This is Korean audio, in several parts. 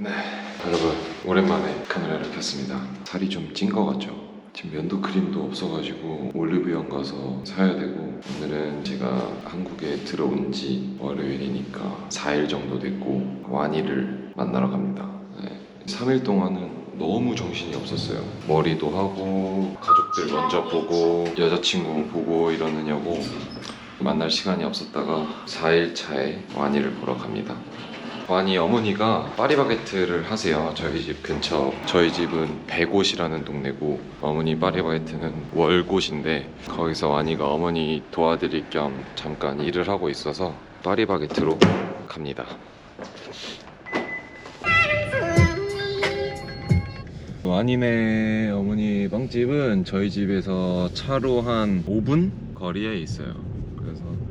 네, 여러분 오랜만에 카메라를 켰습니다. 살이 좀 찐 것 같죠? 지금 면도 크림도 없어가지고 올리브영 가서 사야 되고 오늘은 제가 한국에 들어온 지 월요일이니까 4일 정도 됐고 와니를 만나러 갑니다. 네, 3일 동안은 너무 정신이 없었어요. 머리도 하고 가족들 먼저 보고 여자친구 보고 이러느냐고 만날 시간이 없었다가 4일 차에 와니를 보러 갑니다. 와니 어머니가 파리바게트를 하세요. 저희 집 근처. 저희 집은 백옷이라는 동네고 어머니 파리바게트는 월곳인데 거기서 와니가 어머니 도와드릴 겸 잠깐 일을 하고 있어서 파리바게트로 갑니다. 와니네 어머니 빵집은 저희 집에서 차로 한 5분 거리에 있어요.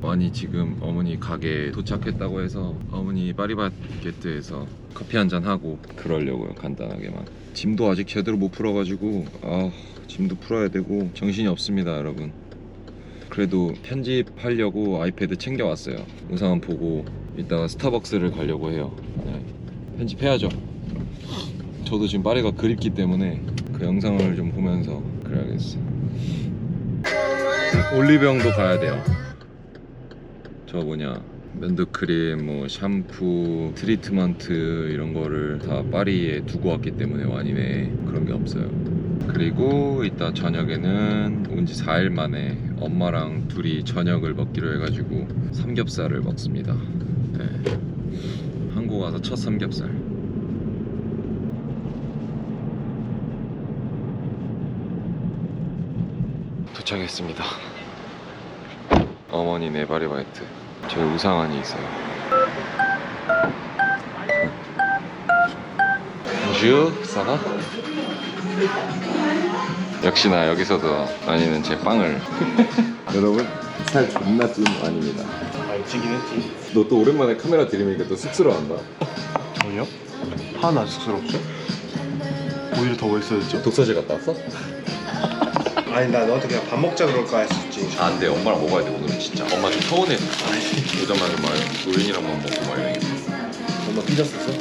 와니 지금 어머니 가게 도착했다고 해서 어머니 파리바게트에서 커피 한 잔 하고 그러려고요 간단하게만. 짐도 아직 제대로 못 풀어가지고 아 짐도 풀어야 되고 정신이 없습니다 여러분. 그래도 편집하려고 아이패드 챙겨왔어요. 영상은 보고 이따가 스타벅스를 가려고 해요. 네. 편집해야죠. 저도 지금 파리가 그립기 때문에 그 영상을 좀 보면서 그래야겠어요. 올리브영도 가야 돼요. 저 뭐냐 면도크림, 뭐 샴푸, 트리트먼트 이런 거를 다 파리에 두고 왔기 때문에 와인에 그런 게 없어요. 그리고 이따 저녁에는 온 지 4일 만에 엄마랑 둘이 저녁을 먹기로 해가지고 삼겹살을 먹습니다. 네. 한국 와서 첫 삼겹살. 도착했습니다. 어머니 네 바리바이트. 저희 우상환이 있어요. bonjour, ça va? 역시나 여기서도 아니는 제 빵을 여러분 살 존나 찐 아닙니다. 아 찌긴 했지 너 또 오랜만에 카메라 들이미니까 또 쑥스러워한다. 전혀? 하나 안 쑥스럽죠? 오히려 더 멋있어졌죠? 독서실 갔다 왔어? 아니 나 너한테 그냥 밥 먹자 그럴까 했었지 아, 안 돼. 엄마랑 먹어야 돼, 오늘은 진짜. 엄마 좀 서운해. 오자마자 막 우린이랑만 먹고 막 이러니까. 엄마 삐졌었어?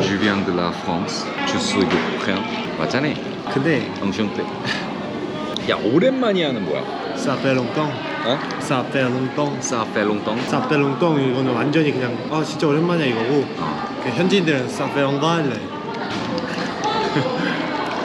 Julien de la France, je suis de Ukraine. 맞잖아. 근데 enchanté. 야, 오랜만이야는 뭐야? Ça fait longtemps 어? Ça fait longtemps Ça fait longtemps. Ça fait longtemps 이거는 완전히 그냥 아 진짜 오랜만이야 이거고 어. 그 현지인들은 Ça fait longtemps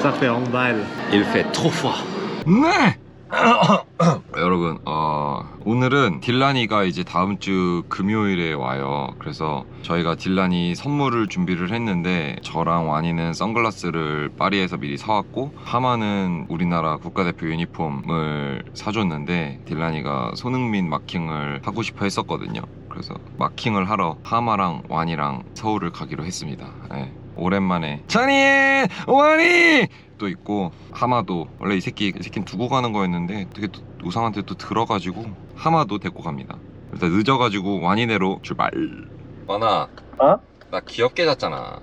Ça fait longtemps Il fait trop froid. 네. 여러분, 어, 오늘은 딜라니가 이제 다음 주 금요일에 와요. 그래서 저희가 딜라니 선물을 준비를 했는데 저랑 와니는 선글라스를 파리에서 미리 사왔고 하마는 우리나라 국가대표 유니폼을 사줬는데 딜라니가 손흥민 마킹을 하고 싶어 했었거든요. 그래서 마킹을 하러 하마랑 와니랑 서울을 가기로 했습니다. 예. 오랜만에 찬이 와니 또 있고 하마도 원래 이 새끼 이 새끼는 두고 가는 거였는데 되게 또 우상한테 또 들어가지고 하마도 데리고 갑니다. 일단 늦어가지고 와니네로 출발. 와나. 어? 나 귀엽게 잤잖아.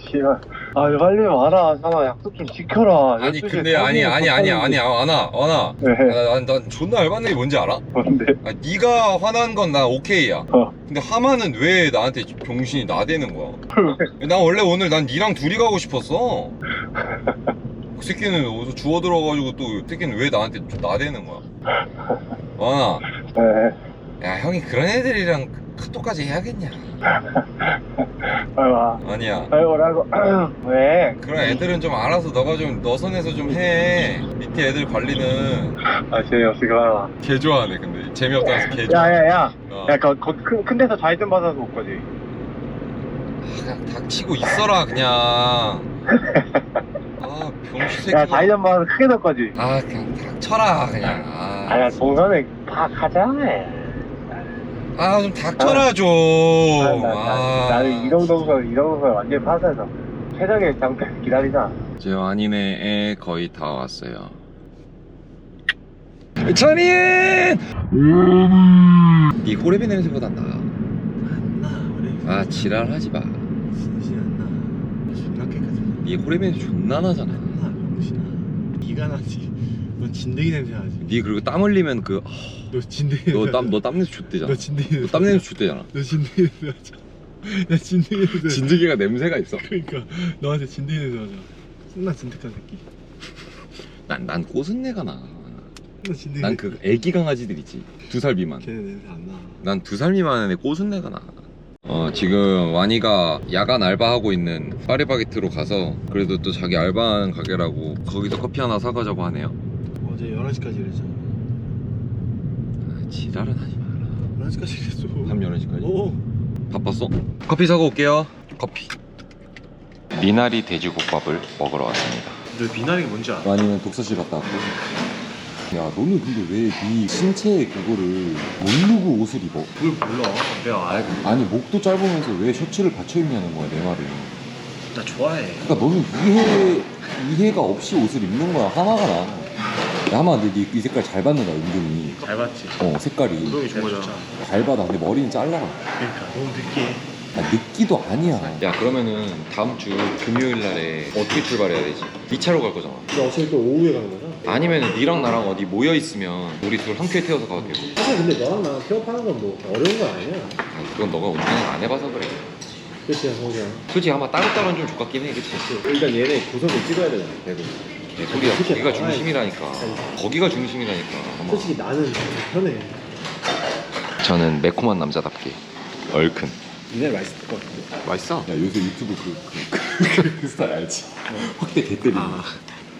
씨발 아 빨리 와라 상아 약속 좀 지켜라 아니 근데 아니 아니 아니 아니 와나 와나. 왜? 난, 난 존나 열받는 게 뭔지 알아? 뭔데? 아, 네가 화난 건 나 오케이야. 어. 근데 하마는 왜 나한테 병신이 나대는 거야? 난 원래 오늘 난 니랑 둘이 가고 싶었어. 그 새끼는 어디서 주워 들어가지고 또그 새끼는 왜 나한테 좀 나대는 거야? 와나, 네야 형이 그런 애들이랑 카톡까지 해야겠냐? 와 아니야. 빨리 오라고 왜? 그런 애들은 좀 알아서 너가 좀 너 선에서 좀 해. 밑에 애들 관리는 아 재미없어 그만 개 좋아하네. 근데 재미없다면서 개 좋아. 야야야 어. 야, 거, 거, 큰, 큰 데서 좌회전 받아서 못 가지. 아, 그냥 닥치고 있어라 그냥. 아 병신 새끼. 야, 좌회전 받아서 크게 더 가지. 아 그냥 닥쳐라 그냥 아, 아야, 동선에 다 가자. 아 좀 닥쳐라 좀 나, 나, 아. 나는 이동 동선, 이동 동선 완전 파서해서 최적의 장패 기다리자. 제 완인의 애 거의 다 왔어요 찬이! 이 호레비 냄새보다 나아 아 지랄하지 마. 진실 안 나. 존나 깨끗해. 이 호레비 냄새 존나 나잖아 나, 병신아. 이가 나지. 너너 진드기 냄새 나지? 니 그리고 땀 흘리면 그 너 진드기 너 냄새 땀 나지? 너 땀 냄새 줬대잖아. 너 진드기 냄새 너 땀 냄새 줬대잖아. 너 진드기 냄새 나잖아 나 진드기 냄새 진드기가 냄새가 있어. 그러니까 너한테 진드기 냄새 나잖아 존나 진득한 새끼 난 난 꼬순내가 나. 너 진드기 난 그 애기 강아지들 있지. 두 살 미만. 걔네 냄새 안나 난 두 살 미만의 애 꼬순내가 나. 어 지금 와니가 야간 알바하고 있는 파리바게트로 가서 그래도 또 자기 알바하는 가게라고 거기서 커피 하나 사가자고 하네요. 어제 11시까지 일했잖아 아, 지랄은 하지 마라. 11시까지 일했어 밤 11시까지? 어 바빴어? 커피 사고 올게요. 커피. 미나리 돼지국밥을 먹으러 왔습니다. 너 비나리가 뭔지 알아? 와니는 독서실 갔다 왔고. 야 너는 근데 왜네 신체 그거를 모르고 옷을 입어? 그걸 몰라 내가 알고 아니 목도 짧으면서 왜 셔츠를 받쳐 입냐는 거야 내 말은. 나 좋아해 그러니까 너는 이해 이해가 없이 옷을 입는 거야 하나가 나. 야, 하마 근데 네, 이 색깔 잘 받는다 은근히. 잘 봤지 어 색깔이 구성이 좋은 거잖아 잘 받아. 근데 머리는 잘라. 그러니까 너무 느끼해 아, 느끼도 아니야. 야 그러면은 다음 주 금요일 날에 어떻게 출발해야 되지? 2차로 갈 거잖아. 너 어차피 또 오후에 가는 거잖아 아니면 니랑 나랑 어디 모여 있으면 우리 둘한 큐에 태워서 가도 되고. 사실 근데 너랑 나랑 폐업하는 건 뭐 어려운 건 아니야 아, 그건 너가 운전을 안 해봐서 그래. 그치 성우야 솔직히 아마 따로따로는 좀 족같긴 해, 그치? 일단 얘네 구석을 찍어야 되잖아 대구 개소리야. 솔직히 거기가 나와야지. 중심이라니까. 거기가 중심이라니까. 아마. 솔직히 나는 편해 저는 매콤한 남자답게 얼큰. 니네 맛있을 것 같은데 맛있어. 야 요새 유튜브 그, 그, 그, 그 스타일 알지? 확대 개 때리는. 아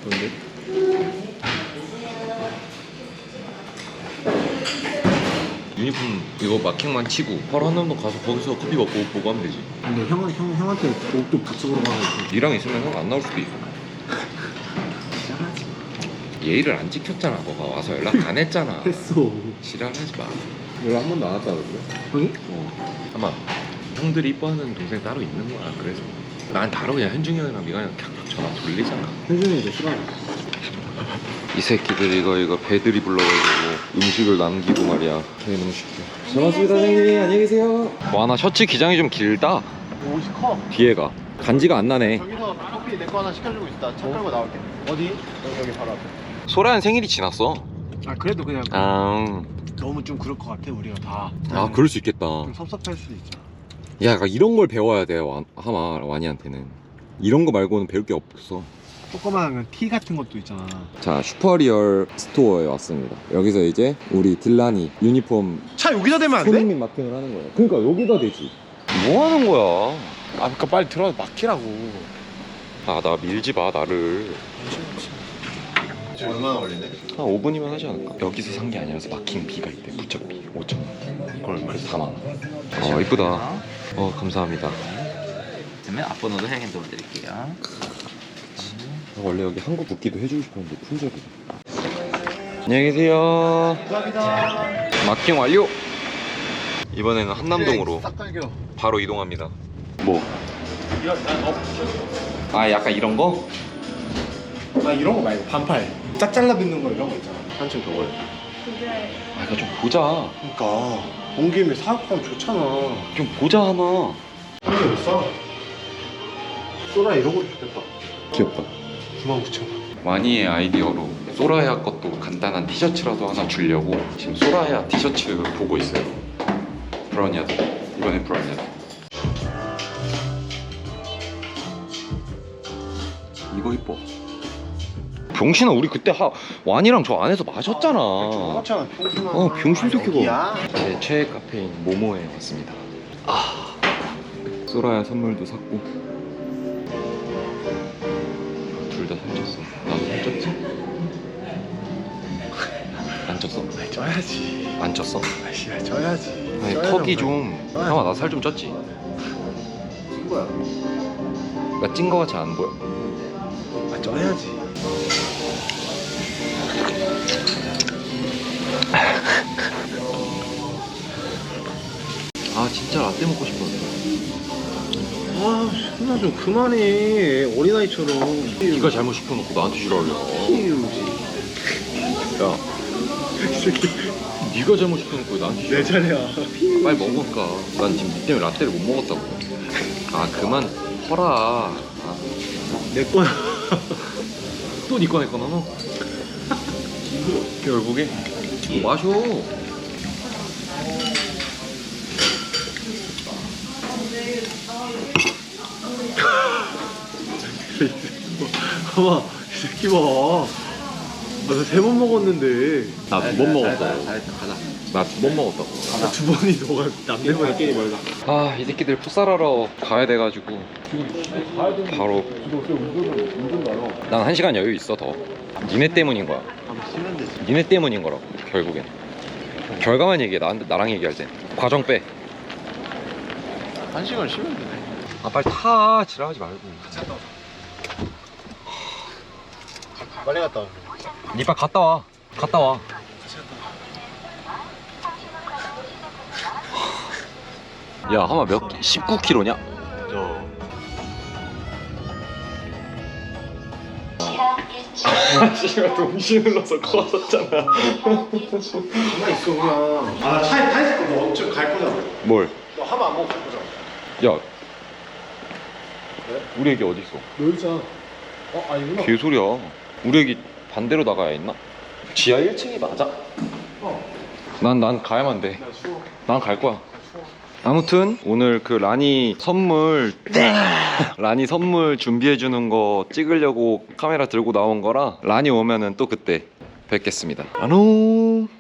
뭔데? 유니폼 이거 마킹만 치고 바로 한남동 가서 거기서 커피 먹고 옷 보고 하면 되지. 근데 형, 형, 형한테 옷도 받쳐보러 가고 니랑 있으면 형 안 나올 수도 있어. 예의를 안 지켰잖아. 너가 와서 연락 안 했잖아. 했어 지랄하지 마. 연락 한 번도 안 왔다 그러는데? 형이? 어. 아마 형들이 이뻐하는 동생 따로 있는 거야. 그래서 난 바로 그냥 현중이 형이랑 미가 형캬 전화 돌리잖아. 현준이 이제 싫어하는 이 새끼들 이거 이거 배들이 불러가지고 음식을 남기고 말이야. 걔 너무 시켜. 잘 왔습니다, 선생님. 안녕히 계세요. 와, 나 셔츠 기장이 좀 길다. 옷이 커 뒤에가. 간지가 안 나네. 저기서 커피 내 거 하나 시켜주고 있다 차 끌고 나올게 어디? 여기 여기 바로 앞에 소라는 생일이 지났어. 아 그래도 그냥 아, 너무 좀 그럴 것 같아 우리가 다 아 그럴 수 있겠다. 좀 섭섭할 수도 있잖아 야, 이런 걸 배워야 돼, 와, 하마, 와니한테는. 이런 거 말고는 배울 게 없어. 조그마한 티 같은 것도 있잖아 자, 슈퍼리얼 스토어에 왔습니다. 여기서 이제 우리 딜란이 유니폼 차 여기다 대면 안 손흥민 마킹을 하는 거야. 그러니까 여기다 되지. 뭐 하는 거야? 아 그니까 빨리 들어가서 막히라고 아, 나 밀지 마, 나를. 얼마나 걸리네? 한 5분이면 하지 않을까? 여기서 산 게 아니라서 마킹 비가 있대, 부착비 5천 원. 그걸 그래서 4만 원. 어, 이쁘다. 어, 감사합니다. 그러면 앞번호도 확인 도와드릴게요. 원래 여기 한국 국기도 해주고 싶었는데 품절이다. 안녕히 계세요. 감사합니다 마킹 완료. 이번에는 한남동으로 바로 이동합니다. 뭐? 아 약간 이런 거? 아 이런 거 말고 반팔 짝 잘라 빗는 거 이런 거 있잖아 한층 더 걸려 아 이거 좀 보자. 그니까 온 김에 사업하면 좋잖아 좀 보자 하나. 이게 왜 싸? 소라 이런 것도 좋겠다 귀엽다. 99,000원 와니의 아이디어로 소라야 것도 간단한 티셔츠라도 하나 주려고 지금 소라야 티셔츠 보고 있어요. 브라우니아드. 이번에 브라우니아드. 이거 이뻐. 병신아 우리 그때 하, 와니랑 저 안에서 마셨잖아. 똑같잖아 평균 어, 병신 새끼가. 여기야 제 최애 카페인 모모에 왔습니다. 아, 소라야 선물도 샀고 둘 다 살쪘어. 나도 살쪘지? 안 쪘어? 쪄야지 안 쪘어? 아씨 쪄야지 아니 쪄야 턱이. 좀 잠깐만 나살 좀 쪘지? 찐 거야 나찐거 같이 안 보여? 아 쪄야지 아 진짜 라떼 먹고 싶었는데 아 신나 좀 그만해. 어린아이처럼. 네가 잘못 시켜놓고 나한테 싫어하려 키우지. 야. 이 새끼. 네가 잘못 시켜놓고 나한테 내 차례야. 빨리 먹을까? 난 지금 니 때문에 라떼를 못 먹었다고. 아 그만 퍼라. 아, 내 거야. 또니 꺼내 꺼나 너? 결국에 마셔. 봐봐 이 새끼 봐. 나 세 번 먹었는데 나 두 번 먹었어. 잘했다 가자 나 두 번 먹었다고. 아, 두 번이 너가 남대문 게임 말다. 아, 이 새끼들 풋살하러 가야 돼가지고 바로 난 한 시간 여유 있어 더. 니네 때문인 거야. 니네 때문인 거라고 결국엔. 결과만 얘기해 나 나랑 얘기할 땐 과정 빼. 한 시간 쉬면 되네. 아 빨리 타 지랄하지 말고. 빨리 갔다 와. 니빨 갔다 와. 갔다 와. 야, 하마 몇 19kg냐? 씨가 동시에 눌러서 커졌잖아. 가만 있어 그냥. 아 차에 타 있을 거너 어차피 갈 거잖아. 뭘? 너 하면 안 먹고 갈 거잖아. 야. 우리 애기 어디 있어? 너 있잖아. 어 아니구나. 개소리야. 우리 애기 반대로 나가야 있나? 지하 1층이 맞아? 난난 가야만 돼. 나 추워. 난 갈 거야. 아무튼 오늘 그 라니 선물 라니 선물 준비해 주는 거 찍으려고 카메라 들고 나온 거라 라니 오면은 또 그때 뵙겠습니다. 안녕.